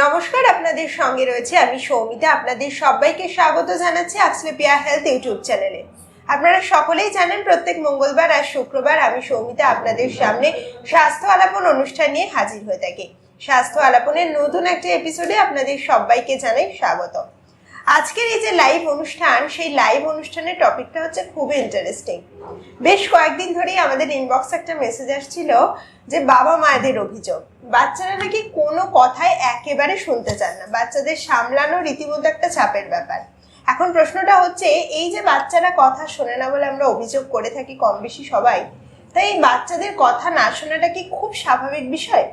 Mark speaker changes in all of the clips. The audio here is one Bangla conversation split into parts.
Speaker 1: নমস্কার, আপনাদের সঙ্গে রয়েছে আমি সৌমিতা। আপনাদের সবাইকে স্বাগত জানাচ্ছি আক্সলেপিয়া হেলথ ইউটিউব চ্যানেলে। আপনারা সকলেই জানেন, প্রত্যেক মঙ্গলবার আর শুক্রবার আমি সৌমিতা আপনাদের সামনে স্বাস্থ্য আলাপন অনুষ্ঠান নিয়ে হাজির হয়ে থাকি। স্বাস্থ্য আলাপনের নতুন একটা এপিসোডে আপনাদের সবাইকে জানাই স্বাগত আজকের এই যে লাইভ অনুষ্ঠান, সেই লাইভ অনুষ্ঠানের টপিকটা হচ্ছে খুবই ইন্টারেস্টিং বেশ কয়েকদিন ধরেই আমাদের ইনবক্স একটা মেসেজ আসছিল যে বাবা মায়েদের অভিযোগ। বাচ্চারা নাকি কোনো কথাই একেবারে শুনতে চান না। বাচ্চাদের সামলানো রীতিমতো একটা চাপের ব্যাপার। এখন প্রশ্নটা হচ্ছে, এই যে বাচ্চারা কথা শোনে না বলে আমরা অভিযোগ করে থাকি কম বেশি সবাই, তাই এই বাচ্চাদের কথা না শোনাটা কি খুব স্বাভাবিক বিষয়?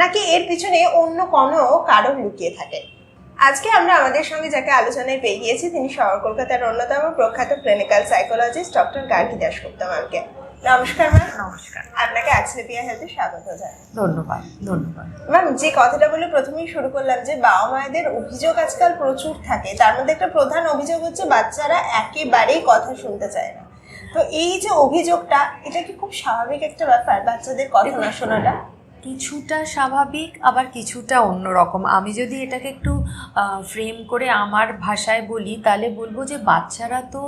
Speaker 1: নাকি এর পিছনে অন্য কোনো কারণ লুকিয়ে থাকে? আজকে আমরা আমাদের সঙ্গে যাকে আলোচনায় পেয়ে গিয়েছি তিনি শহর কলকাতার অন্যতম প্রখ্যাত clinical psychologist doctor Gargi Dasgupta ম্যামকে নমস্কার ম্যাম
Speaker 2: নমস্কার।
Speaker 1: আপনাকে অ্যাক্সলেপিয়া হেলথে স্বাগত জানাই।
Speaker 2: ধন্যবাদ ধন্যবাদ।
Speaker 1: ম্যাম যে কথাটা বলে প্রথমেই শুরু করলাম যে বাবা মায়েদের অভিযোগ আজকাল প্রচুর থাকে। তার মধ্যে একটা প্রধান অভিযোগ হচ্ছে বাচ্চারা একেবারেই কথা শুনতে চায় না। তো এই যে অভিযোগটা এটা কি খুব স্বাভাবিক একটা ব্যাপার বাচ্চাদের কথা না শোনাটা?
Speaker 2: কিছুটা স্বাভাবিক আবার কিছুটা অন্যরকম আমি যদি এটাকে একটু ফ্রেম করে আমার ভাষায় বলি তাহলে বলব যে বাচ্চারা তো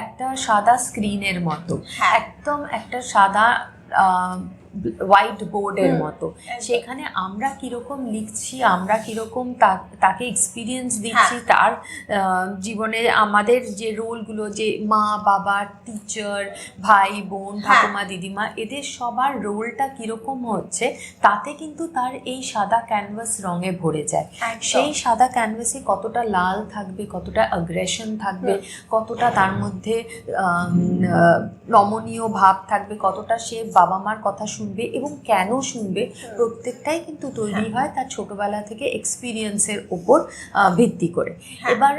Speaker 2: একটা সাদা স্ক্রিনের মতো
Speaker 1: হ্যাঁ।
Speaker 2: একদম একটা সাদা হোয়াইট বোর্ডের মতো। সেখানে আমরা কীরকম লিখছি আমরা কীরকম তাকে এক্সপিরিয়েন্স দিচ্ছি
Speaker 1: হ্যাঁ।
Speaker 2: তার জীবনে আমাদের যে রোলগুলো যে মা বাবা টিচার ভাই বোন
Speaker 1: হ্যাঁ।
Speaker 2: ঠাকুমা দিদিমা এদের সবার রোলটা কীরকম হচ্ছে তাতে কিন্তু তার এই সাদা ক্যানভাস রঙে ভরে যায়। সেই সাদা ক্যানভাসে কতটা লাল থাকবে কতটা অ্যাগ্রেশন থাকবে কতটা তার মধ্যে নমনীয় ভাব থাকবে কতটা সে বাবা মার কথা শুনবে এবং কেন শুনবে প্রত্যেকটাই কিন্তু তৈরি হয়। তার ছোটবেলা থেকে এক্সপিরিয়েন্সের ওপর ভিত্তি করে।
Speaker 1: হ্যাঁ।
Speaker 2: এবার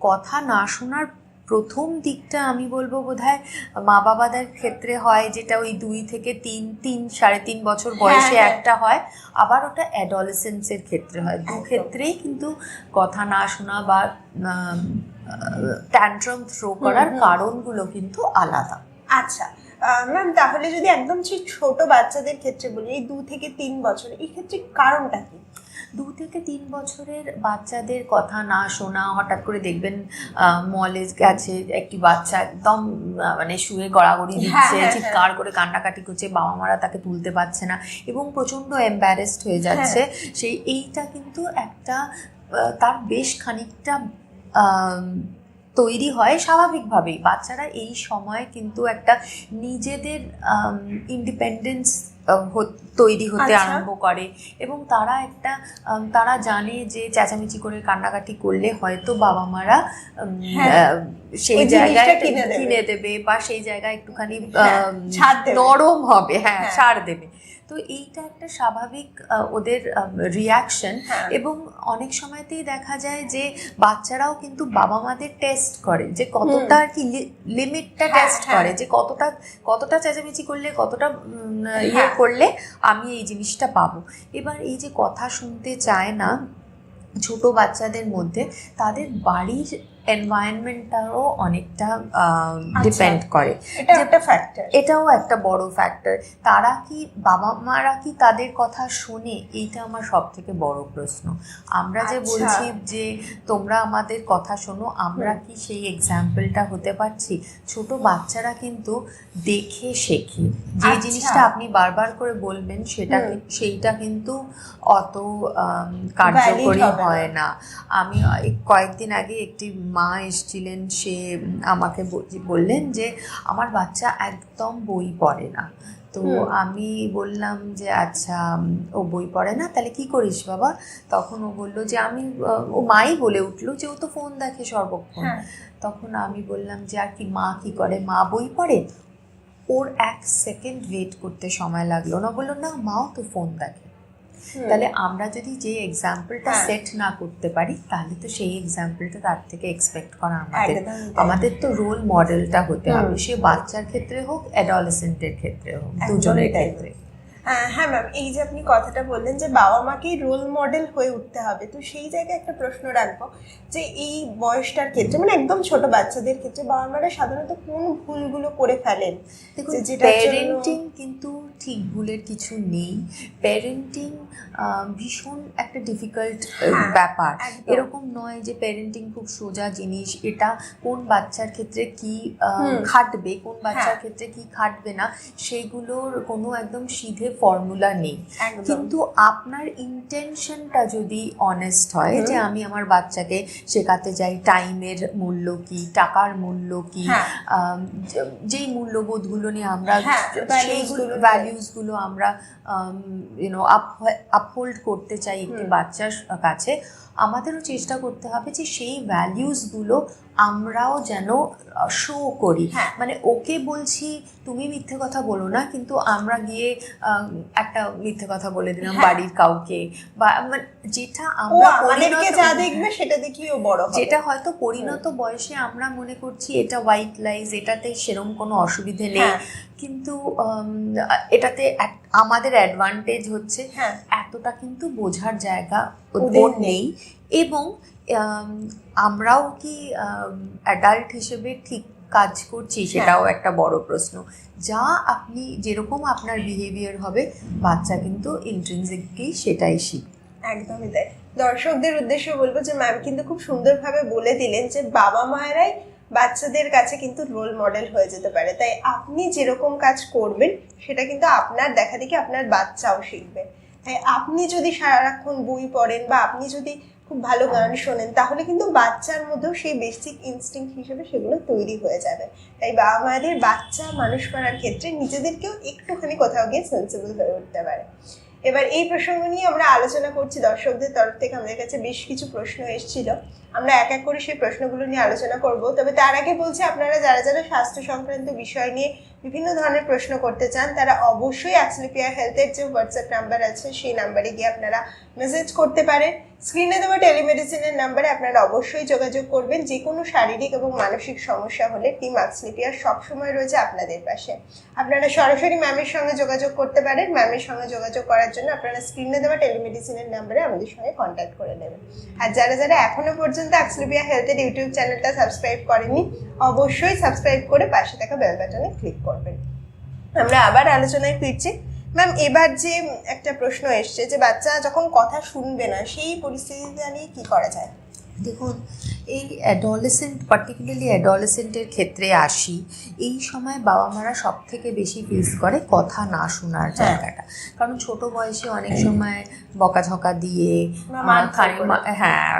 Speaker 2: কথা না শোনার প্রথম দিকটা আমি বলব বোধহয় মা বাবাদের ক্ষেত্রে হয় যেটা ওই দুই থেকে তিন তিন সাড়ে তিন বছর বয়সে
Speaker 1: হ্যাঁ।
Speaker 2: একটা হয় আবার ওটা অ্যাডলসেন্সের ক্ষেত্রে হয়। দু ক্ষেত্রেই কিন্তু কথা না শোনা বা ট্যান্ট্রাম থ্রো করার কারণগুলো কিন্তু আলাদা।
Speaker 1: আচ্ছা। ম্যাম তাহলে যদি একদম সেই ছোট বাচ্চাদের ক্ষেত্রে বলি এই দু থেকে তিন বছর এই ক্ষেত্রে কারণটা কি?
Speaker 2: দু থেকে তিন বছরের বাচ্চাদের কথা না শোনা হঠাৎ করে দেখবেন মলে গেছে একটি বাচ্চা একদম মানে শুয়ে গড়াগড়ি
Speaker 1: হ্যাঁ,
Speaker 2: দিচ্ছে
Speaker 1: হ্যাঁ,
Speaker 2: চিৎকার করে কান্নাকাটি করছে বাবা মারা তাকে তুলতে পারছে না এবং প্রচণ্ড এম্বারেসড হয়ে যাচ্ছে।
Speaker 1: হ্যাঁ।
Speaker 2: সেই এইটা কিন্তু একটা তার বেশ খানিকটা তৈরি হয় স্বাভাবিকভাবেই বাচ্চারা এই সময় কিন্তু একটা নিজেদের ইন্ডিপেন্ডেন্স তৈরি হতে
Speaker 1: আচ্ছা।
Speaker 2: আরম্ভ করে এবং তারা একটা তারা জানে যে চেঁচামেচি করে কান্নাকাটি করলে হয়তো বাবা মারা
Speaker 1: হ্যাঁ।
Speaker 2: সেই জায়গায়
Speaker 1: কিনে দেবে।
Speaker 2: বা সেই জায়গায় একটুখানি
Speaker 1: হ্যাঁ।
Speaker 2: নরম হবে হ্যাঁ
Speaker 1: হ্যাঁ।
Speaker 2: ছাড় দেবে তো এইটা একটা স্বাভাবিক ওদের রিয়াকশন
Speaker 1: হ্যাঁ।
Speaker 2: এবং অনেক সময়তেই দেখা যায় যে বাচ্চারাও কিন্তু বাবা মাদের টেস্ট করে যে কতটা আর কি লিমিটটা
Speaker 1: হ্যাঁ,
Speaker 2: টেস্ট
Speaker 1: হ্যাঁ।
Speaker 2: করে যে কতটা কতটা চেঁচামেচি করলে কতটা ইয়ে
Speaker 1: হ্যাঁ।
Speaker 2: করলে আমি এই জিনিসটা পাবো এবার এই যে কথা শুনতে চায় না ছোট বাচ্চাদের মধ্যে তাদের বাড়ির এনভায়রনমেন্টটাও অনেকটা ডিপেন্ড করে।
Speaker 1: একটা ফ্যাক্টর
Speaker 2: এটাও একটা বড় ফ্যাক্টর তারা কি বাবা মারা কি তাদের কথা শোনে? এইটা আমার সব থেকে বড় প্রশ্ন। আমরা যে
Speaker 1: আচ্ছা।
Speaker 2: বলছি যে তোমরা আমাদের কথা শোনো আমরা কি সেই এক্সাম্পলটা হতে পারছি? ছোট বাচ্চারা কিন্তু দেখে শেখে। যে
Speaker 1: আচ্ছা।
Speaker 2: জিনিসটা আপনি বারবার করে বলবেন সেটা সেইটা কিন্তু অত কার্যকরী হয় না। আমি কয়েকদিন আগে একটি মা এসছিলেন সে আমাকে বল- বললেন যে আমার বাচ্চা একদম বই পড়ে না। তো আমি বললাম যে আচ্ছা ও বই পড়ে না তাহলে কি করিস বাবা? তখন ও বলল যে আমি ও মাই বলে উঠল যে ও তো ফোন দেখে সর্বক্ষণ।
Speaker 1: হ্যাঁ।
Speaker 2: তখন আমি বললাম যে আর কি মা কি করে? মা বই পড়ে? ওর এক সেকেন্ড ওয়েট করতে সময় লাগল না। বলল না মাও তো ফোন দেখে। তাহলে আমরা যদি যে এক্সাম্পলটা
Speaker 1: হ্যাঁ।
Speaker 2: সেট না করতে পারি তাহলে তো সেই এক্সাম্পলটা তার থেকে এক্সপেক্ট করা আমাদের। আমাদের তো রোল মডেলটা হতে হবে। সে বাচ্চার ক্ষেত্রে হোক অ্যাডলসেন্টের ক্ষেত্রে হোক দুজনের ক্ষেত্রে।
Speaker 1: হ্যাঁ ম্যাম এই যে আপনি কথাটা বললেন যে বাবা মাকেই রোল মডেল হয়ে উঠতে হবে তো সেই জায়গায় একটা প্রশ্ন রাখব যে এই বয়সটার ক্ষেত্রে মানে একদম ছোট বাচ্চাদের ক্ষেত্রে বাবা মারা সাধারণত কোন ভুলগুলো করে ফেলেন?
Speaker 2: দেখুন
Speaker 1: যে যেটার
Speaker 2: প্যারেন্টিং কিন্তু ঠিক ভুলের কিছু নেই। প্যারেন্টিং ভীষণ একটা ডিফিকাল্ট
Speaker 1: হ্যাঁ,
Speaker 2: ব্যাপার। এরকম নয় যে প্যারেন্টিং খুব সোজা জিনিস। এটা কোন বাচ্চার ক্ষেত্রে কি খাটবে কোন বাচ্চার
Speaker 1: হ্যাঁ।
Speaker 2: ক্ষেত্রে কি খাটবে না সেগুলোর কোনো একদম সিধে ফর্মুলা নেই। কিন্তু আপনার ইন্টেনশনটা যদি অনেস্ট হয় যে আমি আমার বাচ্চাকে শেখাতে যাই টাইমের মূল্য কি টাকার মূল্য কি
Speaker 1: হ্যাঁ।
Speaker 2: যেই মূল্যবোধগুলো নিয়ে আমরা সেইগুলো
Speaker 1: গুলো-
Speaker 2: ভ্যালিউসগুলো আমরা ইউনো আপ আপহোল্ড করতে চাই একটি বাচ্চার কাছে। আমাদেরও চেষ্টা করতে হবে যে সেই ভ্যালিউসগুলো আমরাও যেন শো করি
Speaker 1: হ্যাঁ।
Speaker 2: মানে ওকে বলছি তুমি মিথ্যে কথা বলো না কিন্তু আমরা গিয়ে একটা মিথ্যে কথা বলে দিলাম
Speaker 1: হ্যাঁ।
Speaker 2: বাড়ির কাউকে বা মানে যেটা আমরা
Speaker 1: আমাদেরকে যা দেখবে সেটা দেখেই ও বড়
Speaker 2: যেটা হয়তো পরিণত বয়সে আমরা মনে করছি এটা হোয়াইট লাইজ এটাতে সেরম কোনো অসুবিধে নেই
Speaker 1: হ্যাঁ।
Speaker 2: কিন্তু এটাতে এক- আমাদের অ্যাডভান্টেজ হচ্ছে
Speaker 1: হ্যাঁ।
Speaker 2: এতটা কিন্তু বোঝার জায়গা
Speaker 1: ওদের
Speaker 2: নেই। এবং আমরাও কি অ্যাডাল্ট হিসেবে ঠিক কাজ করছি?
Speaker 1: হ্যাঁ।
Speaker 2: সেটাও একটা বড় প্রশ্ন। যা আপনি যেরকম আপনার বিহেভিয়ার হবে বাচ্চা কিন্তু ইন্ট্রেন্সিকলি সেটাই শিখবে।
Speaker 1: একদমই তাই। দর্শকদের উদ্দেশ্যে বলব যে ম্যাম কিন্তু খুব সুন্দরভাবে বলে দিলেন যে বাবা মায়েরাই বাচ্চাদের কাছে কিন্তু রোল মডেল হয়ে যেতে পারে। তাই আপনি যেরকম কাজ করবেন, সেটা কিন্তু আপনার দেখা দেখি আপনার বাচ্চাও শিখবে। তাই আপনি যদি সারাক্ষণ বই পড়েন বা আপনি যদি খুব ভালো গান শোনেন, তাহলে কিন্তু বাচ্চার মধ্যেও সেই বেসিক ইনস্টিংক্ট হিসেবে সেগুলো তৈরি হয়ে যাবে। তাই বাবা মায়েদের বাচ্চা মানুষ করার ক্ষেত্রে নিজেদেরকেও একটুখানি কোথাও গিয়ে সেন্সিবল হয়ে উঠতে পারে। এবার এই প্রসঙ্গ নিয়ে আমরা আলোচনা করছি দর্শকদের তরফ থেকে। আমাদের কাছে বেশ কিছু প্রশ্ন এসেছিল। আমরা এক এক করে সেই প্রশ্নগুলো নিয়ে আলোচনা করব। তবে তার আগে বলছি, আপনারা যারা যারা স্বাস্থ্য সংক্রান্ত বিষয় নিয়ে বিভিন্ন ধরনের প্রশ্ন করতে চান, তারা অবশ্যই অ্যাক্সলিপিয়া হেলথের যে হোয়াটসঅ্যাপ নাম্বার আছে, সেই নাম্বারে গিয়ে আপনারা মেসেজ করতে পারেন। স্ক্রিনে দেওয়া টেলিমেডিসিনের নাম্বারে আপনারা অবশ্যই যোগাযোগ করবেন। যে কোনো শারীরিক এবং মানসিক সমস্যা হলে টিম অ্যাক্সলিপিয়ার সবসময় রয়েছে আপনাদের পাশে। আপনারা সরাসরি ম্যামের সঙ্গে যোগাযোগ করতে পারেন। ম্যামের সঙ্গে যোগাযোগ করার জন্য আপনারা স্ক্রিনে দেওয়া টেলিমেডিসিনের নাম্বারে আমাদের সঙ্গে কন্ট্যাক্ট করে নেবেন। আর যারা যারা এখনও পর্যন্ত আক্সলিপিয়া হেলথের ইউটিউব চ্যানেলটা সাবস্ক্রাইব করেনি অবশ্যই সাবস্ক্রাইব করে পাশে থাকা বেল বাটনে ক্লিক করবেন। আমরা আবার আলোচনায় ফিরছি। ম্যাম এবার যে একটা প্রশ্ন এসছে যে বাচ্চা যখন কথা শুনবে না সেই পরিস্থিতিতে নিয়ে কি করা যায়?
Speaker 2: দেখুন এই অ্যাডলেসেন্ট পার্টিকুলারলি অ্যাডলেসেন্টের ক্ষেত্রে আসি এই সময় বাবা মারা সব থেকে বেশি ফেস করে কথা না শোনার
Speaker 1: হ্যাঁ।
Speaker 2: জায়গাটা। কারণ ছোট বয়সে অনেক সময় বকাঝকা দিয়ে হ্যাঁ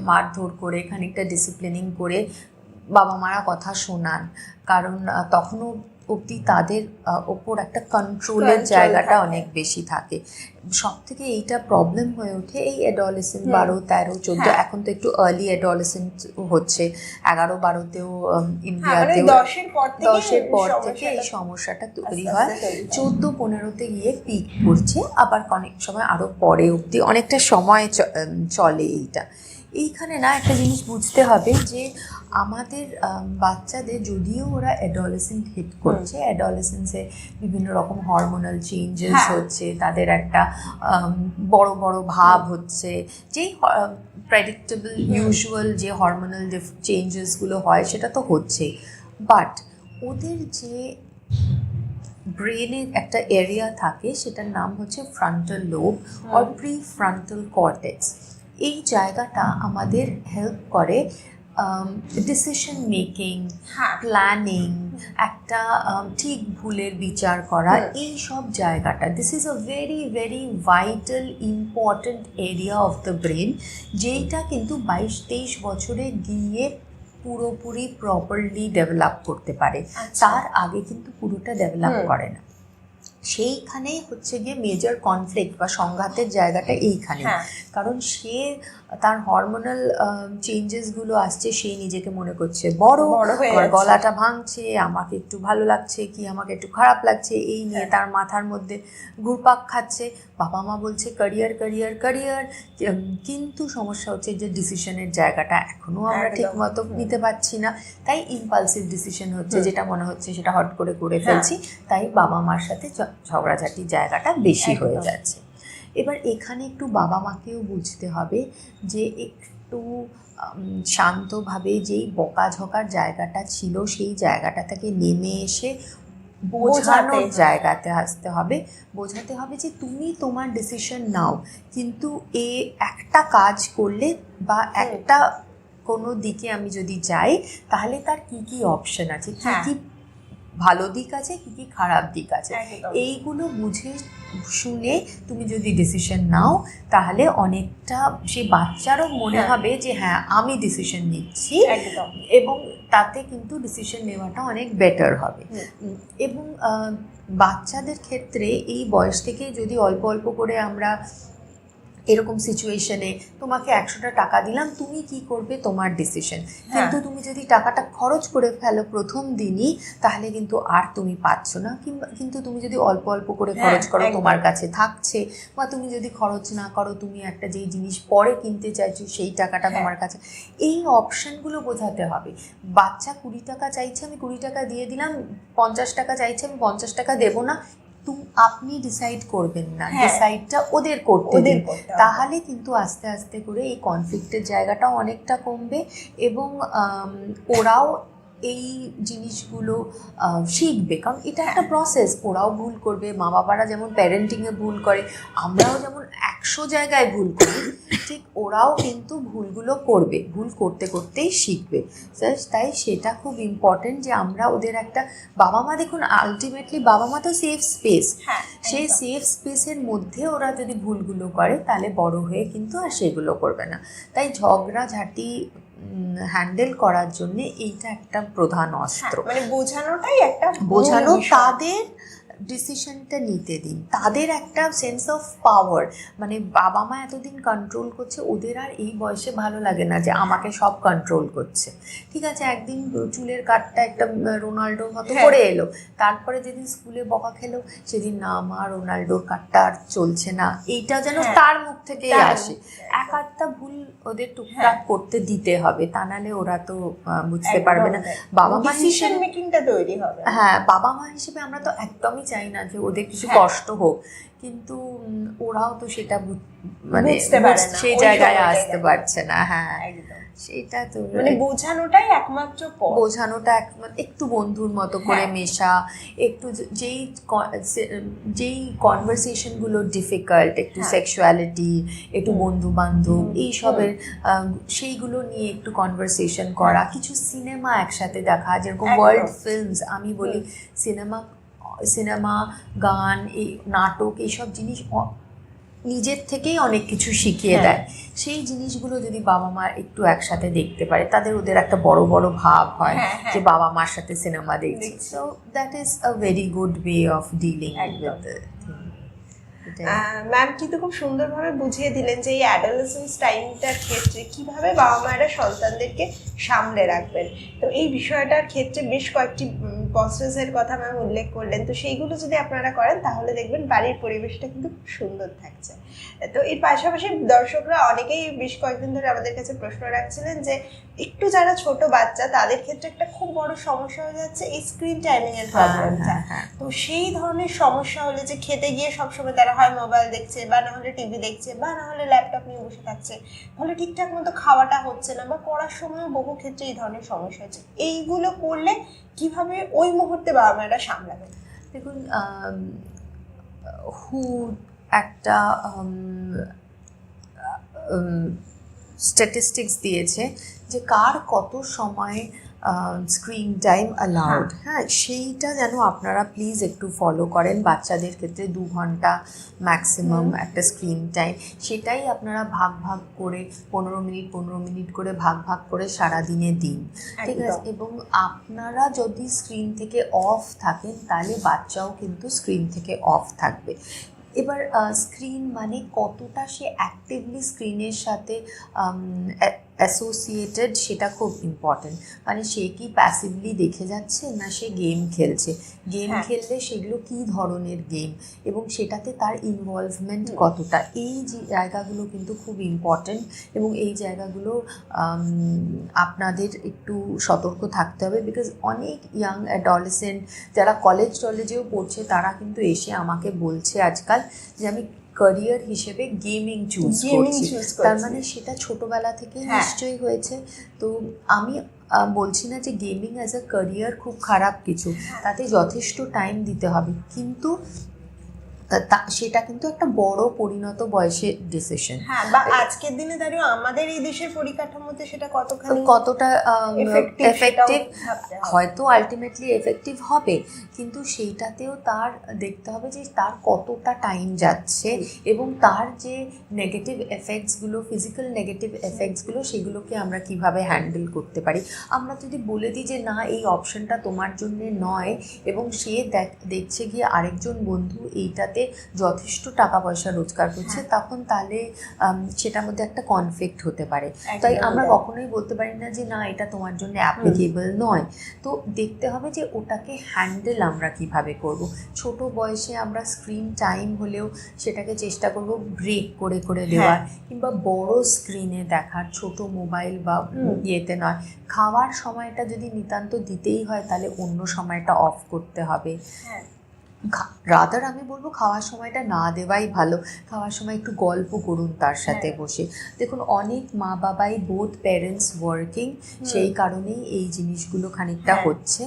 Speaker 2: মারধর করে খানিকটা ডিসিপ্লিনিং করে বাবা মারা কথা শোনান। কারণ তখনও অবধি তাদের ওপর একটা কন্ট্রোলের জায়গাটা অনেক বেশি থাকে। সব থেকে এইটা প্রবলেম হয়ে ওঠে এই অ্যাডলেসেন্ট বারো তেরো চোদ্দ
Speaker 1: হ্যাঁ।
Speaker 2: এখন তো একটু আর্লি অ্যাডলেসেন্ট হচ্ছে। এগারো বারোতেও
Speaker 1: হ্যাঁ মানে
Speaker 2: ইন্ডিয়াতেও
Speaker 1: দশের পর থেকে
Speaker 2: দশের পর থেকে এই
Speaker 1: সমস্যাটা
Speaker 2: তৈরি হয়। চোদ্দ পনেরোতে গিয়ে পিক করছে আবার অনেক সময় আরও পরে অবধি অনেকটা সময় চলে এইটা। এইখানে না একটা জিনিস বুঝতে হবে যে আমাদের বাচ্চাদের যদিও ওরা অ্যাডলেসেন্ট হিট করছে অ্যাডলেসেন্সে বিভিন্ন রকম হরমোনাল চেঞ্জেস
Speaker 1: হ্যাঁ।
Speaker 2: হচ্ছে তাদের একটা বড় বড় ভাব হচ্ছে। যেই প্রেডিক্টেবল ইউজুয়াল যে হরমোনাল চেঞ্জেসগুলো হয় সেটা তো হচ্ছেই বাট ওদের যে ব্রেনের একটা এরিয়া থাকে সেটার নাম হচ্ছে frontal lobe or prefrontal cortex এই জায়গাটা আমাদের হেল্প করে ডিসিশন মেকিং প্ল্যানিং একটা um, ঠিক ভুলের বিচার করা। এই সব জায়গাটা। This is a very very vital important area of the brain যেইটা কিন্তু বাইশ তেইশ বছরে গিয়ে পুরোপুরি প্রপারলি ডেভেলপ করতে পারে।
Speaker 1: আচ্ছা।
Speaker 2: তার আগে কিন্তু পুরোটা ডেভেলপ করে না। সেইখানেই হচ্ছে গিয়ে মেজর কনফ্লিক্ট বা সংঘাতের জায়গাটা এইখানে
Speaker 1: হ্যাঁ।
Speaker 2: কারণ সে তার হরমোনাল চেঞ্জেসগুলো আসছে সে নিজেকে মনে করছে বড়।
Speaker 1: বড়
Speaker 2: আমার গলাটা ভাঙছে আমাকে একটু ভালো লাগছে কি আমাকে একটু খারাপ লাগছে এই নিয়ে
Speaker 1: হ্যাঁ।
Speaker 2: তার মাথার মধ্যে ঘুরপাক খাচ্ছে। বাবা মা বলছে ক্যারিয়ার ক্যারিয়ার ক্যারিয়ার কিন্তু সমস্যা হচ্ছে যে ডিসিশনের জায়গাটা এখনও আমরা। ঠিক মতো নিতে পারছি না। তাই ইম্পালসিভ ডিসিশন হচ্ছে যেটা মনে হচ্ছে সেটা হট করে করে
Speaker 1: হ্যাঁ।
Speaker 2: ফেলছি। তাই বাবা মার সাথে ঝগড়াঝাটির জায়গাটা বেশি হয়ে যাচ্ছে। এবার এখানে একটু বাবা মাকেও বুঝতে হবে যে একটু শান্তভাবে যেই বকাঝকার জায়গাটা ছিল সেই জায়গাটা থেকে নেমে এসে বোঝানোর জায়গাতে আসতে হবে। বোঝাতে হবে যে তুমি তোমার ডিসিশন নাও। কিন্তু এ একটা কাজ করলে বা একটা কোনো দিকে আমি যদি যাই তাহলে তার কি কি অপশন আছে? কি
Speaker 1: হ্যাঁ।
Speaker 2: কি ভালো দিক আছে কি কি খারাপ দিক আছে। এইগুলো বুঝে শুনে তুমি যদি ডিসিশন নাও তাহলে অনেকটা সেই বাচ্চারও মনে
Speaker 1: হ্যাঁ।
Speaker 2: হবে যে হ্যাঁ আমি ডিসিশন নিচ্ছি এবং তাতে কিন্তু ডিসিশন নেওয়াটা অনেক বেটার হবে। এবং বাচ্চাদের ক্ষেত্রে এই বয়স থেকে যদি অল্প অল্প করে আমরা এরকম সিচুয়েশনে তোমাকে একশোটা টাকা দিলাম তুমি কি করবে তোমার ডিসিশন কিন্তু তুমি যদি টাকাটা খরচ করে ফেলো প্রথম দিনই তাহলে কিন্তু আর তুমি পাচ্ছ না। কিংবা কিন্তু তুমি যদি অল্প অল্প করে
Speaker 1: হ্যাঁ,
Speaker 2: খরচ করো তোমার কাছে থাকছে। বা তুমি যদি খরচ না করো তুমি একটা যেই জিনিস পরে কিনতে চাইছো সেই টাকাটা
Speaker 1: হ্যাঁ।
Speaker 2: তোমার কাছে। এই অপশনগুলো বোঝাতে হবে। বাচ্চা কুড়ি টাকা চাইছে আমি কুড়ি টাকা দিয়ে দিলাম পঞ্চাশ টাকা চাইছে আমি পঞ্চাশ টাকা দেবো না। আপনি ডিসাইড করবেন না।
Speaker 1: হ্যাঁ।
Speaker 2: ডিসাইডটা ওদের করতে দিন। তাহলে কিন্তু আস্তে আস্তে করে এই কনফ্লিক্টের জায়গাটাও অনেকটা কমবে এবং ওরাও এই জিনিসগুলো শিখবে। কারণ এটা একটা প্রসেস ওরাও ভুল করবে। মা বাবারা যেমন প্যারেন্টিংয়ে ভুল করে আমরাও যেমন একশো জায়গায় ভুল করি ঠিক ওরাও কিন্তু ভুলগুলো করবে ভুল করতে করতেই শিখবে। তাই সেটা খুব ইম্পর্টেন্ট যে আমরা ওদের একটা বাবা মা দেখুন আলটিমেটলি বাবা মা তো সেফ স্পেস
Speaker 1: হ্যাঁ
Speaker 2: সেই সেফ স্পেসের মধ্যে ওরা যদি ভুলগুলো করে তাহলে বড় হয়ে কিন্তু আর সেগুলো করবে না। তাই ঝগড়াঝাটি হ্যান্ডেল করার জন্য এইটা একটা প্রধান অস্ত্র।
Speaker 1: হ্যাঁ, মানে বোঝানোটাই একটা
Speaker 2: বোঝানো তাদের ডিসিশনটা নিতে দিন। তাদের একটা সেন্স অফ পাওয়ার মানে বাবা মা এতদিন কন্ট্রোল করছে ওদের আর এই বয়সে ভালো লাগে না যে আমাকে সব কন্ট্রোল করছে। ঠিক আছে একদিন চুলের কাটটা একটা রোনাল্ডোর মতো
Speaker 1: হ্যাঁ।
Speaker 2: করে এলো তারপরে যেদিন স্কুলে বকা খেলো সেদিন না মা রোনাল্ডোর কাটটা আর চলছে না। এইটা যেন
Speaker 1: হ্যাঁ।
Speaker 2: তার মুখ থেকেই আসে। এক আধটা ভুল ওদের টুকটাক
Speaker 1: হ্যাঁ।
Speaker 2: করতে দিতে হবে তা নাহলে ওরা তো বুঝতে পারবে না। বাবা মা
Speaker 1: ডিসিশন
Speaker 2: হিসেবে
Speaker 1: মেকিংটা তৈরি হবে।
Speaker 2: হ্যাঁ বাবা মা হিসেবে আমরা তো একদমই চাই না যে ওদের কিছু
Speaker 1: হ্যাঁ।
Speaker 2: কষ্ট হোক। কিন্তু ওরাও তো সেটা মানে সেই জায়গায় আসতে পারছে না। হ্যাঁ সেটা তো
Speaker 1: মানে বোঝানোটাই একমাত্র
Speaker 2: বোঝানোটা এক মানে একটু বন্ধুর মতো করে
Speaker 1: হ্যাঁ।
Speaker 2: মেশা একটু যেই যেই কনভারসেশনগুলো ডিফিকাল্ট একটু
Speaker 1: হ্যাঁ।
Speaker 2: সেক্সুয়ালিটি একটু। বন্ধু বান্ধব এইসবের সেইগুলো নিয়ে একটু কনভারসেশন করা কিছু সিনেমা একসাথে দেখা যেরকম ওয়ার্ল্ড ফিল্মস আমি বলি সিনেমা সিনেমা গান এই নাটক এইসব জিনিস নিজের থেকেই অনেক কিছু শিখিয়ে
Speaker 1: হ্যাঁ।
Speaker 2: দেয় সেই জিনিসগুলো যদি বাবা মা একটু একসাথে দেখতে পারে তাদের ওদের একটা বড় বড় ভাব হয়
Speaker 1: হ্যাঁ, হ্যাঁ।
Speaker 2: যে বাবা মার সাথে সিনেমা দেখছি। So that is a very good way of dealing. With
Speaker 1: ma'am কিন্তু খুব সুন্দরভাবে বুঝিয়ে দিলেন যে এই অ্যাডোলেসেন্স টাইমটার ক্ষেত্রে কীভাবে বাবা মায়েরা সন্তানদেরকে সামলে রাখবেন তো এই বিষয়টার ক্ষেত্রে বেশ কয়েকটি প্রসেসের কথা ম্যাম উল্লেখ করলেন তো সেইগুলো যদি আপনারা করেন তাহলে দেখবেন বাড়ির পরিবেশটা কিন্তু খুব সুন্দর থাকছে। তো এর পাশাপাশি দর্শকরা অনেকেই বেশ কয়েকদিন ধরে আমাদের কাছে প্রশ্ন রাখছিলেন যে একটু যারা ছোট বাচ্চা তাদের ক্ষেত্রে একটা খুব বড় সমস্যা হয়ে যাচ্ছে এই স্ক্রিন টাইমিং এর প্রবলেমটা
Speaker 2: হ্যাঁ
Speaker 1: তো সেই ধরনের সমস্যা হলে যে খেতে গিয়ে সবসময় তারা হয় মোবাইল দেখছে বা না হলে টিভি দেখছে বা না হলে ল্যাপটপ নিয়ে বসে থাকছে ফলে ঠিকঠাক মতো খাওয়াটা হচ্ছে না বা পড়ার সময়ও বহু ক্ষেত্রে এই ধরনের সমস্যা হচ্ছে। এইগুলো করলে কীভাবে ওই মুহূর্তে বাবা মায়েরা সামলাবে
Speaker 2: দেখুন হু একটা স্ট্যাটিস্টিক্স দিয়েছে যে কার কত সময় স্ক্রিন টাইম অ্যালাউড হ্যাঁ। সেইটা যেন আপনারা প্লিজ একটু ফলো করেন। বাচ্চাদের ক্ষেত্রে দু ঘণ্টা ম্যাক্সিমাম একটা স্ক্রিন টাইম সেটাই আপনারা ভাগ ভাগ করে পনেরো মিনিট পনেরো মিনিট করে ভাগ ভাগ করে সারা দিনে। দিন ঠিক আছে? এবং আপনারা যদি স্ক্রিন থেকে অফ থাকেন তাহলে বাচ্চাও কিন্তু স্ক্রিন থেকে অফ থাকবে। এবার স্ক্রিন মানে কতটা সে অ্যাক্টিভলি স্ক্রিনের সাথে অ্যাসোসিয়েটেড সেটা খুব ইম্পর্টেন্ট মানে সে কি প্যাসিভলি দেখে যাচ্ছে না সে গেম খেলছে? গেম
Speaker 1: হ্যাঁ।
Speaker 2: খেললে সেগুলো কি ধরনের গেম এবং সেটাতে তার ইনভলভমেন্ট কতটা? এই জায়গাগুলো কিন্তু খুব ইম্পর্টেন্ট এবং এই জায়গাগুলো আপনাদের একটু সতর্ক থাকতে হবে বিকজ অনেক ইয়াং অ্যাডলসেন্ট যারা কলেজ টলেজেও পড়ছে তারা কিন্তু এসে আমাকে বলছে আজকাল যে আমি ক্যারিয়ার হিসেবে গেমিং চুজ করছি। তার মানে সেটা ছোটবেলা থেকেই
Speaker 1: হ্যাঁ।
Speaker 2: নিশ্চয়ই হয়েছে। তো আমি বলছি না যে গেমিং অ্যাজ আ ক্যারিয়ার খুব খারাপ কিছু। তাতে যথেষ্ট টাইম দিতে হবে। কিন্তু সেটা কিন্তু একটা বড় পরিণত বয়সের ডিসিশন
Speaker 1: হ্যাঁ বা আজকের দিনে দাঁড়িয়ে আমাদের এই দেশের পরিকাঠামোতে সেটা কতখানি
Speaker 2: কতটা এফেক্টিভ হয়তো আলটিমেটলি এফেক্টিভ হবে কিন্তু সেইটাতেও তার দেখতে হবে যে তার কতটা টাইম যাচ্ছে এবং তার যে নেগেটিভ এফেক্টসগুলো ফিজিক্যাল নেগেটিভ এফেক্টসগুলো সেগুলোকে আমরা কীভাবে হ্যান্ডেল করতে পারি। আমরা যদি বলে দিই যে না এই অপশনটা তোমার জন্য নয় এবং সে দেখ- দেখছে গিয়ে আরেকজন বন্ধু এইটাতে যথেষ্ট টাকা পয়সা রোজগার করছে
Speaker 1: হ্যাঁ।
Speaker 2: তখন তাহলে সেটার মধ্যে একটা কনফ্লিক্ট হতে পারে। তাই আমরা কখনোই বলতে পারি না যে না এটা তোমার জন্য অ্যাপ্লিকেবল নয়। তো দেখতে হবে যে ওটাকে হ্যান্ডেল আমরা কীভাবে করব। ছোট বয়সে আমরা স্ক্রিন টাইম হলেও সেটাকে চেষ্টা করব ব্রেক করে করে দেওয়ার। কিংবা বড় স্ক্রিনে দেখার ছোট মোবাইল বা ইয়েতে নয়। খাওয়ার সময়টা যদি নিতান্ত দিতেই হয় তাহলে অন্য সময়টা অফ করতে হবে।
Speaker 1: হ্যাঁ।
Speaker 2: রাদার আমি বলব খাওয়ার সময়টা না দেওয়াই ভালো। খাওয়ার সময় একটু গল্প করুন তার সাথে
Speaker 1: হ্যাঁ।
Speaker 2: বসে। দেখুন অনেক মা বাবাই বোধ প্যারেন্টস ওয়ার্কিং সেই কারণেই এই জিনিসগুলো খানিকটা
Speaker 1: হ্যাঁ।
Speaker 2: হচ্ছে।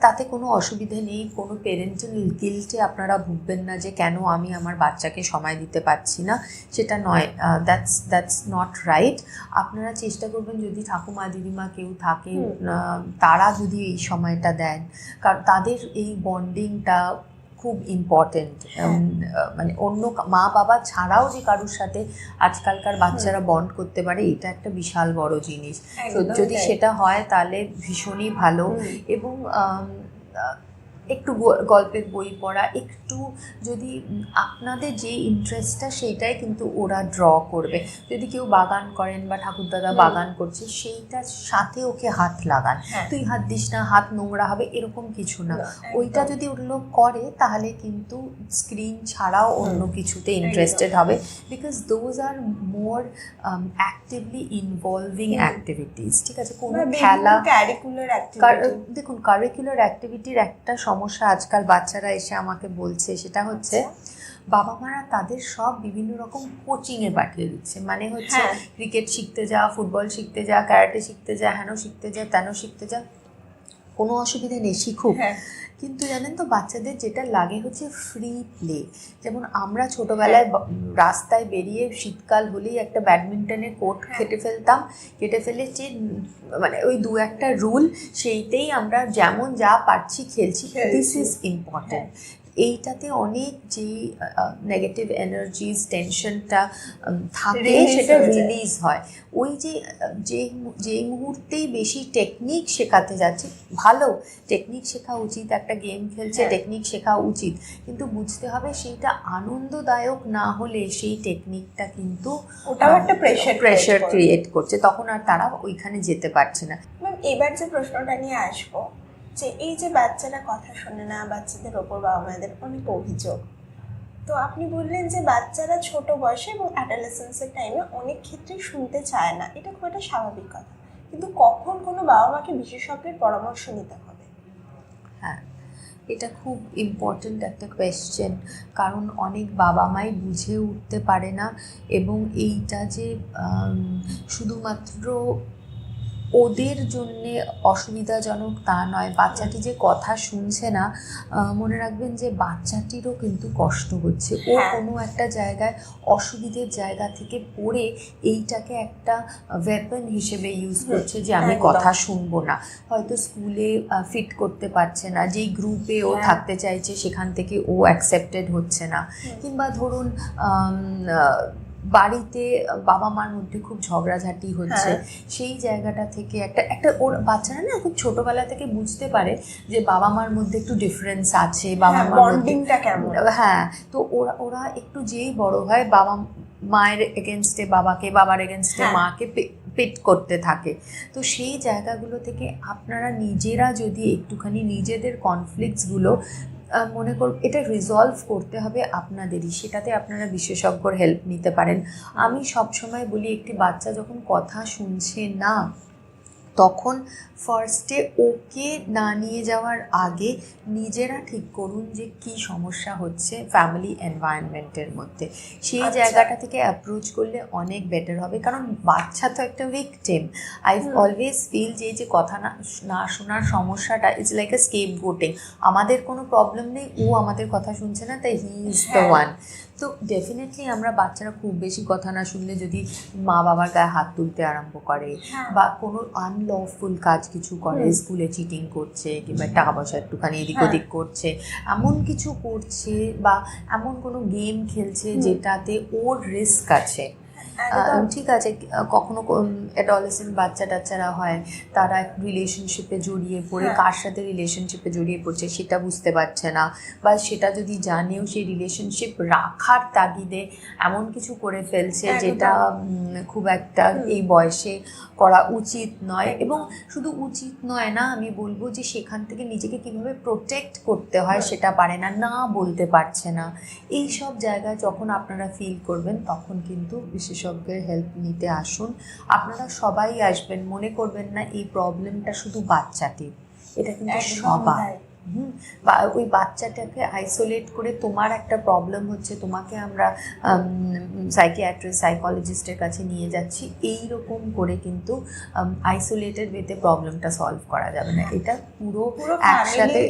Speaker 2: তাতে কোনো অসুবিধে নেই কোনো প্যারেন্টাল গিল্টে আপনারা ভুগবেন না যে কেন আমি আমার বাচ্চাকে সময় দিতে পারছি না সেটা নয়। দ্যাটস দ্যাটস নট রাইট আপনারা চেষ্টা করবেন যদি ঠাকুমা দিদিমা কেউ থাকে তারা যদি এই সময়টা দেন কারণ তাদের এই বন্ডিংটা খুব ইম্পর্টেন্ট
Speaker 1: হ্যাঁ।
Speaker 2: মানে অন্য মা বাবা ছাড়াও যে কারোর সাথে আজকালকার বাচ্চারা বন্ড করতে পারে এটা একটা বিশাল বড় জিনিস। তো যদি সেটা হয় তাহলে ভীষণই ভালো এবং একটু গল্পের বই পড়া একটু যদি আপনাদের যে ইন্টারেস্টটা সেইটাই কিন্তু ওরা ড্র করবে যদি কেউ বাগান করেন বা ঠাকুরদাদা
Speaker 1: হুম।
Speaker 2: বাগান করছে সেইটার সাথে ওকে হাত লাগান
Speaker 1: হ্যাঁ।
Speaker 2: তুই হাত দিস না হাত নোংরা হবে এরকম কিছু না ওইটা। যদি ওগুলো করে তাহলে কিন্তু স্ক্রিন ছাড়াও অন্য কিছুতে ইন্টারেস্টেড হবে because those are more actively involving activities ঠিক আছে কোনো খেলা। দেখুন কারিকুলার অ্যাক্টিভিটির একটা সমস্যা আজকাল বাচ্চারা এসে আমাকে বলছে সেটা হচ্ছে বাবা মারা তাদের সব বিভিন্ন রকম কোচিংয়ে পাঠিয়ে দিচ্ছে। মানে হচ্ছে
Speaker 1: হ্যাঁ।
Speaker 2: ক্রিকেট শিখতে যা ফুটবল শিখতে যা ক্যারাটে শিখতে যা হেন শিখতে যা তেন শিখতে যা কোনো অসুবিধা নেই শিখুক।
Speaker 1: হ্যাঁ।
Speaker 2: কিন্তু জানেন তো বাচ্চাদের যেটা লাগে হচ্ছে ফ্রি প্লে যেমন আমরা ছোটোবেলায় রাস্তায় বেরিয়ে শীতকাল হলেই একটা ব্যাডমিন্টনের কোর্ট
Speaker 1: খেটে
Speaker 2: কেটে ফেলতাম। কেটে ফেলে যে মানে ওই দু একটা রুল সেইতেই আমরা যেমন যা পারছি খেলছি।
Speaker 1: খেলছি।
Speaker 2: দিস ইজ ইম্পর্টেন্ট এইটাতে অনেক যে নেগেটিভ এনার্জিস টেনশনটা থাকে সেটা রিলিজ হয়। ওই যে যে যেই মুহূর্তেই বেশি টেকনিক শেখাতে যাচ্ছে ভালো টেকনিক শেখা উচিত একটা গেম খেলছে
Speaker 1: হ্যাঁ।
Speaker 2: টেকনিক শেখা উচিত কিন্তু বুঝতে হবে সেইটা আনন্দদায়ক না হলে সেই টেকনিকটা কিন্তু
Speaker 1: ওটাও একটা
Speaker 2: প্রেশার
Speaker 1: প্রেশার
Speaker 2: ক্রিয়েট করছে তখন আর তারা ওইখানে যেতে পারছে না।
Speaker 1: এবার যে প্রশ্নটা নিয়ে আসব যে এই যে বাচ্চারা কথা শোনে না, বাচ্চাদের ওপর বাবা মায়েদের অনেক অভিযোগ। তো আপনি বললেন যে বাচ্চারা ছোট বয়সে এবং অ্যাডালেসেন্সের টাইমে অনেক ক্ষেত্রেই শুনতে চায় না। এটা খুব একটা স্বাভাবিক কথা। কিন্তু কখন কোনো বাবা মাকে বিশেষজ্ঞের পরামর্শ নিতে হবে?
Speaker 2: হ্যাঁ এটা খুব ইম্পর্ট্যান্ট একটা কোয়েশ্চেন কারণ অনেক বাবা মাই বুঝে উঠতে পারে না এবং এইটা যে শুধুমাত্র ওদের জন্যে অসুবিধাজনক তা নয়। বাচ্চাটি যে কথা শুনছে না মনে রাখবেন যে বাচ্চাটিরও কিন্তু কষ্ট হচ্ছে। ও
Speaker 1: হ্যাঁ।
Speaker 2: কোনো একটা জায়গায় অসুবিধের জায়গা থেকে পড়ে এইটাকে একটা ওয়েপন হিসেবে ইউজ করছে যে আমি কথা শুনব না। হয়তো স্কুলে ফিট করতে পারছে না। যেই গ্রুপে ও
Speaker 1: হ্যাঁ।
Speaker 2: থাকতে চাইছে সেখান থেকে ও অ্যাকসেপ্টেড হচ্ছে না। কিংবা ধরুন বাড়িতে বাবা মার মধ্যে খুব ঝগড়াঝাটি হচ্ছে
Speaker 1: হ্যাঁ।
Speaker 2: সেই জায়গাটা থেকে একটা একটা ওর বাচ্চারা না খুব ছোটবেলা থেকে বুঝতে পারে যে বাবা মার মধ্যে একটু ডিফারেন্স আছে বাবা
Speaker 1: হ্যাঁ,
Speaker 2: মার
Speaker 1: বন্ডিংটা কেমন
Speaker 2: হ্যাঁ তো ওরা ওরা একটু যেই বড় হয় বাবা মায়ের এগেনস্টে বাবাকে বাবার এগেনস্টে
Speaker 1: হ্যাঁ।
Speaker 2: মাকে পেট করতে থাকে তো সেই জায়গাগুলো থেকে আপনারা নিজেরা যদি একটুখানি নিজেদের কনফ্লিক্টসগুলো মনে কর এটা রিজলভ করতে হবে আপনাদেরই। সেটাতে আপনারা বিশেষজ্ঞর হেল্প নিতে পারেন। আমি সবসময় বলি, একটি বাচ্চা যখন কথা শুনছে না তখন ফার্স্টে ওকে না নিয়ে যাওয়ার আগে নিজেরা ঠিক করুন যে কি সমস্যা হচ্ছে ফ্যামিলি এনভায়রনমেন্টের মধ্যে সেই
Speaker 1: আচ্ছা।
Speaker 2: জায়গাটা থেকে অ্যাপ্রোচ করলে অনেক বেটার হবে কারণ বাচ্চা তো একটা ভিকটিম আই। অলওয়েজ ফিল যে যে কথা না না শোনার সমস্যাটা it's like escape voting আমাদের কোনো প্রবলেম নেই ও আমাদের কথা শুনছে না তাই হি ইজ দ্য। ওয়ান তো ডেফিনেটলি আমরা বাচ্চারা খুব বেশি কথা না শুনলে যদি মা বাবার গায়ে হাত তুলতে আরম্ভ করে বা কোনো আনলফুল কাজ কিছু করে স্কুলে চিটিং করছে কিংবা টাকা পয়সা একটুখানি এদিক
Speaker 1: হ্যাঁ।
Speaker 2: ওদিক করছে এমন কিছু করছে বা এমন কোনো গেম খেলছে যেটাতে ওর রিস্ক আছে। ঠিক আছে। কখনো অ্যাডলেসেন্ট বাচ্চা টাচ্চারা হয় তারা এক রিলেশনশিপে জড়িয়ে পড়ে
Speaker 1: হ্যাঁ।
Speaker 2: কার সাথে রিলেশনশিপে জড়িয়ে পড়ছে সেটা বুঝতে পারছে না বা সেটা যদি জানেও সেই রিলেশনশিপ রাখার তাগিদে এমন কিছু করে ফেলছে যেটা খুব একটা এই বয়সে করা উচিত নয় এবং শুধু উচিত নয় না আমি বলব যে সেখান থেকে নিজেকে কীভাবে প্রোটেক্ট করতে হয় সেটা পারে না না বলতে পারছে না। এই সব জায়গায় যখন আপনারা ফিল করবেন তখন কিন্তু বিশেষজ্ঞের হেল্প নিতে আসুন। আপনারা সবাই আসবেন মনে করবেন না এই প্রবলেমটা শুধু বাচ্চাটির এটা কিন্তু
Speaker 1: সবাই
Speaker 2: সবার। বা ওই বাচ্চাটাকে আইসোলেট করে তোমার একটা প্রবলেম হচ্ছে তোমাকে আমরা সাইকিয়াট্রিস্ট সাইকোলজিস্টের কাছে নিয়ে যাচ্ছি। এই রকম করে কিন্তু আইসোলেটেড ওয়েতে প্রবলেমটা সলভ করা যাবে না। এটা পুরো
Speaker 1: পুরো
Speaker 2: একসাথে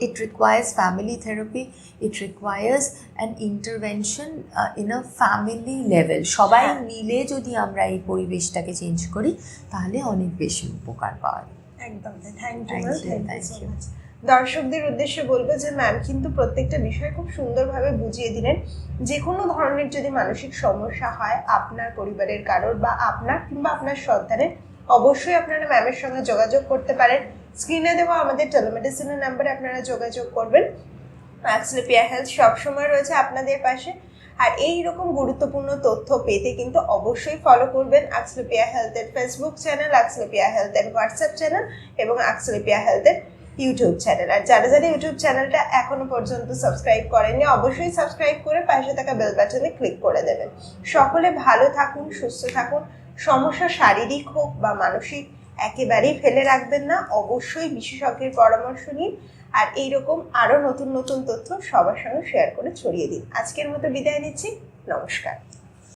Speaker 1: family
Speaker 2: requires family therapy it requires an intervention uh, in a family level সবাই
Speaker 1: হ্যাঁ।
Speaker 2: মিলে যদি আমরা এই পরিবেশটাকে চেঞ্জ করি তাহলে অনেক বেশি উপকার পাওয়া যায়।
Speaker 1: একদম থ্যাংক ইউ থ্যাংক দর্শকদের উদ্দেশ্যে বলব যে ম্যাম কিন্তু প্রত্যেকটা বিষয় খুব সুন্দরভাবে বুঝিয়ে দিলেন। যে কোনো ধরনের যদি মানসিক সমস্যা হয় আপনার পরিবারের কারোর বা আপনার কিংবা আপনার সন্তানের অবশ্যই আপনারা ম্যামের সঙ্গে যোগাযোগ করতে পারেন। স্ক্রিনে দেওয়া আমাদের টেলিমেডিসিনের নাম্বারে আপনারা যোগাযোগ করবেন। ম্যাক্সলেপিয়া হেলথ সবসময় রয়েছে আপনাদের পাশে। আর এই রকম গুরুত্বপূর্ণ তথ্য পেতে কিন্তু অবশ্যই ফলো করবেন আক্সলেপিয়া হেলথের ফেসবুক চ্যানেল আক্সলেপিয়া হেলথের হোয়াটসঅ্যাপ চ্যানেল এবং আক্সলেপিয়া হেলথের ইউটিউব চ্যানেল আর যারা যারা ইউটিউব চ্যানেলটা এখনও পর্যন্ত সাবস্ক্রাইব করেননি, অবশ্যই সাবস্ক্রাইব করে পাশে থাকা বেল বাটনে ক্লিক করে দেবেন। সকলে ভালো থাকুন, সুস্থ থাকুন। সমস্যা শারীরিক হোক বা মানসিক, একেবারেই ফেলে রাখবেন না। অবশ্যই বিশেষজ্ঞের পরামর্শ নিন। আর এইরকম আরও নতুন নতুন তথ্য সবার সঙ্গে শেয়ার করে ছড়িয়ে দিন। আজকের মতো বিদায় নিচ্ছি। নমস্কার।